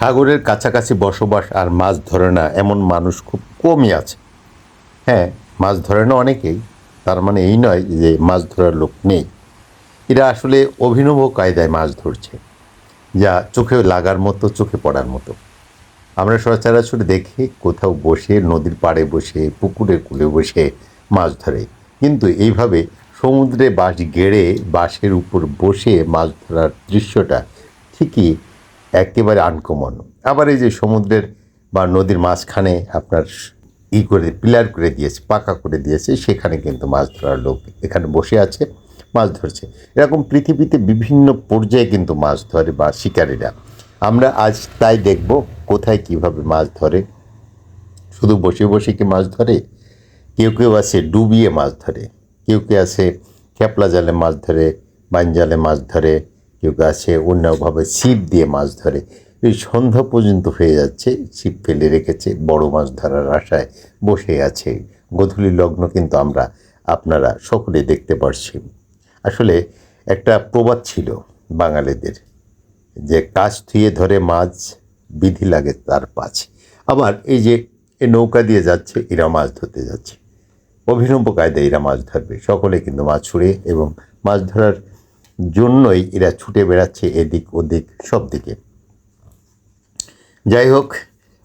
সাগরের কাছাকাছি বসবাস আর মাছ ধরে না এমন মানুষ খুব কমই আছে। হ্যাঁ মাছ ধরে না অনেকেই, তার মানে এই নয় যে মাছ ধরার লোক নেই। এরা আসলে অভিনব কায়দায় মাছ ধরছে, যা চোখে লাগার মতো, চোখে পড়ার মতো। আমরা সচরাচর দেখি কোথাও বসে, নদীর পাড়ে বসে, পুকুরের কূলে বসে মাছ ধরে। কিন্তু এইভাবে সমুদ্রে বাঁশ গেড়ে বাঁশের উপর বসে মাছ ধরার দৃশ্যটা ঠিকই একেবারে আনকমন আবার এই যে সমুদ্রের বা নদীর মাঝখানে আপনার ই করে পিলার করে দিয়েছে, পাকা করে দিয়েছে, সেখানে কিন্তু মাছ ধরার লোক এখানে বসে আছে, মাছ ধরছে। এরকম পৃথিবীতে বিভিন্ন পর্যায়ে কিন্তু মাছ ধরে বা শিকারীরা। আমরা আজ তাই দেখব কোথায় কীভাবে মাছ ধরে। শুধু বসে বসে কি মাছ ধরে? কেউ কেউ আছে ডুবিয়ে মাছ ধরে, কেউ কেউ আছে খেপলা জালে মাছ ধরে বাইন জালে মাছ ধরে কেউ গাছে অন্যভাবে ছিপ দিয়ে মাছ ধরে। এই সন্ধ্যা পর্যন্ত হয়ে যাচ্ছে, ছিপ ফেলে রেখেছে, বড় মাছ ধরার আশায় বসে আছে। গধূলি লগ্ন কিন্তু আমরা, আপনারা সকলে দেখতে পারছি। আসলে একটা প্রবাদ ছিল বাঙালিদের, যে কাজ থুয়ে ধরে মাছ, বিধি লাগে তার পাছ। আবার এই যে এ নৌকা দিয়ে যাচ্ছে, এরা মাছ ধরতে যাচ্ছে। অভিনব কায়দায় এরা মাছ ধরবে। সকলে কিন্তু মাছ ছুঁড়ে এবং মাছ ধরার জন্যই এরা ছুটে বেড়াচ্ছে এদিক ওদিক সব দিকে। যাই হোক,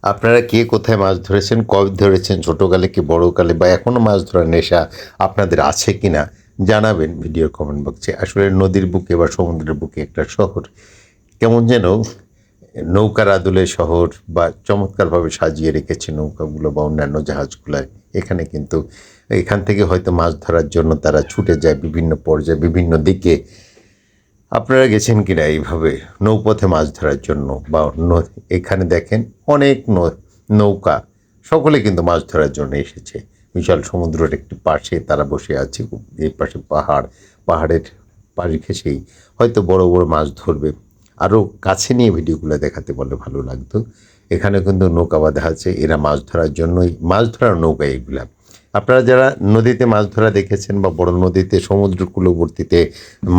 আপনারা কে কোথায় মাছ ধরেছেন, কবে ধরেছেন, ছোটোকালে কি বড়োকালে বা এখনও মাছ ধরার নেশা আপনাদের আছে কি না জানাবেন ভিডিও কমেন্ট বক্সে আসলে নদীর বুকে বা সমুদ্রের বুকে একটা শহর কেমন যেন নৌকার আদলে শহর বা চমৎকারভাবে সাজিয়ে রেখেছে নৌকাগুলো বা অন্যান্য জাহাজগুলো। এখানে কিন্তু এখান থেকে হয়তো মাছ ধরার জন্য তারা ছুটে যায় বিভিন্ন পর্যায়ে, বিভিন্ন দিকে আপনারা গেছেন কিনা এইভাবে নৌপথে মাছ ধরার জন্য বা এখানে দেখেন অনেক নৌকা। সকলে কিন্তু মাছ ধরার জন্য এসেছে। বিশাল সমুদ্রের একটি পাশে তারা বসে আছে, এই পাশে পাহাড়, পাহাড়ের পাড়ি ঘেঁষেই হয়তো বড় বড় মাছ ধরবে। আরও কাছে নিয়ে ভিডিওগুলো দেখাতে বলে ভালো লাগতো। এখানে কিন্তু নৌকা বাঁধা আছে, এরা মাছ ধরার জন্যই, মাছ ধরার নৌকা এগুলা। আপনারা যারা নদীতে মাছ ধরা দেখেছেন বা বড় নদীতে, সমুদ্র কূলবর্তীতে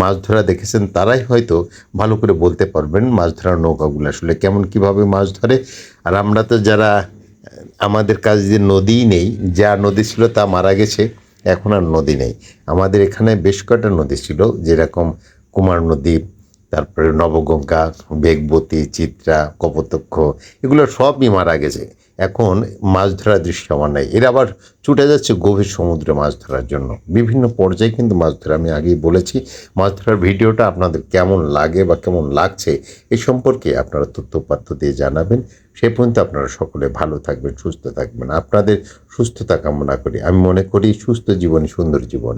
মাছ ধরা দেখেছেন, তারাই হয়তো ভালো করে বলতে পারবেন মাছ ধরার নৌকাগুলো আসলে কেমন কীভাবে মাছ ধরে। আর আমরা তো যারা, আমাদের কাছে যে নদীই নেই, যা নদী ছিল তা মারা গেছে, এখন আর নদী নেই। আমাদের এখানে বেশ কয়েকটা নদী ছিল, যেরকম কুমার নদী তারপরে নবগঙ্গা, বেগবতী, চিত্রা, কপোতক্ষ, এগুলো সবই মারা গেছে। এখন মাছ ধরার দৃশ্য আমার নাই। এরা আবার ছুটে যাচ্ছে গভীর সমুদ্রে মাছ ধরার জন্য। বিভিন্ন পর্যায়ে কিন্তু মাছ ধরা, আমি আগেই বলেছি, মাছ ধরার ভিডিওটা আপনাদের কেমন লাগে বা কেমন লাগছে এই সম্পর্কে আপনারা তথ্যপাত্র দিয়ে জানাবেন। সে পর্যন্ত আপনারা সকলে ভালো থাকবেন, সুস্থ থাকবেন। আপনাদের সুস্থতা কামনা করি। আমি মনে করি সুস্থ জীবন সুন্দর জীবন।